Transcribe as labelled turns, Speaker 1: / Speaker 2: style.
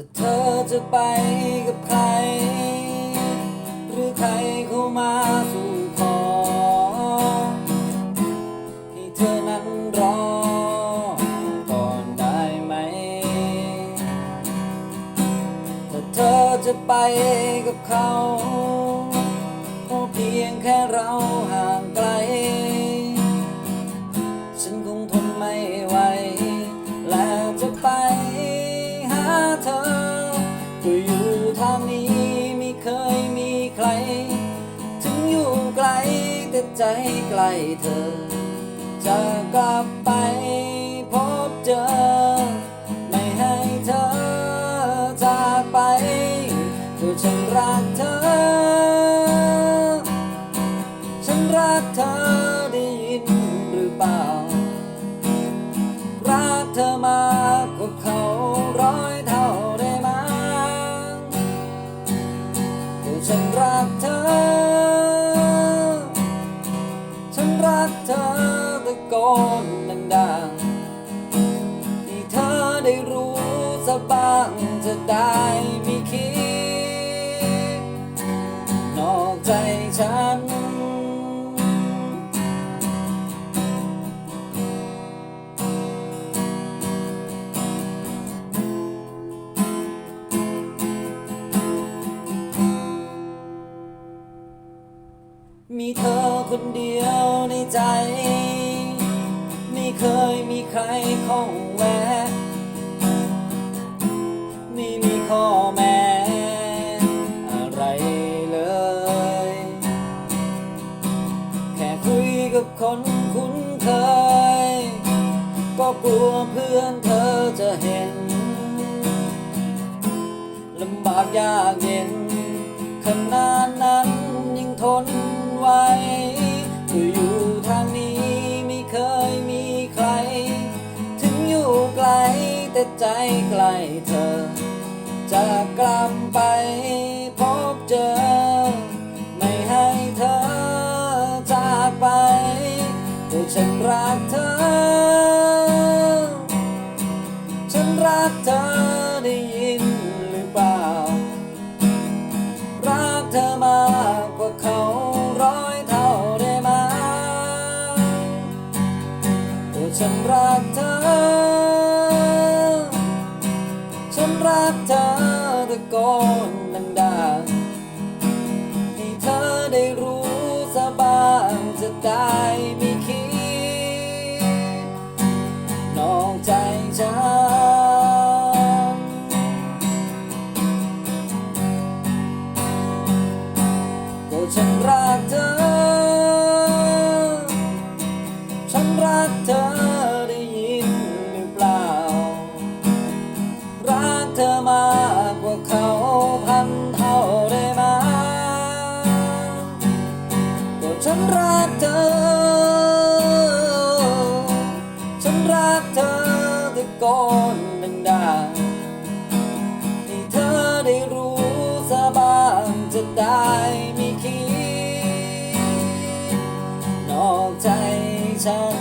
Speaker 1: าเธอจะไปกับใคร หรือใครเข้ามาสู่ขอ ให้เธอนั้นรอ ก่อนได้ไหม ถ้าเธอจะไปกับเขา เพียงแค่เรา เธอก็อยู่ทางนี้ไม่เคยมีใคร ถึงอยู่ไกลแต่ใจใกล้เธอ จะกลับไปพบเจอ ไม่ให้เธอจากไปก็ฉันรักเธอ ฉันรักเธอ ฉันรักเธอ ฉันรักเธอตะโกนดังๆที่เธอได้รู้สบ้างจะได้ไม่คิด นอกใจฉัน มีเธอคนเดียวในใจ ไม่เคยมีใครเข้องแวะ ไม่มีข้อแม้อะไรเลย แค่คุยกับคนคุ้นเคย ก็กลัวเพื่อนเธอจะเห็นลำบากยากเย็น ใจใกล้เธอ จะกลับไปพบเจอ ไม่ให้เธอจากไปแต่ฉันรักเธอ ฉันรักเธอได้ยินหรือเปล่า รักเธอมากกว่าเขาร้อยเท่าได้ไหมแต่ฉันรักเธอ รักเธอตะโกนดังๆ ให้เธอได้รู้สบางจะได้ไม่คิดนอกใจฉันก็ฉันรักเธอ ฉันรักเธอ ฉันรักเธอตะโกนดังๆให้เธอได้รู้สบางจะได้ไม่คิด นอกใจฉัน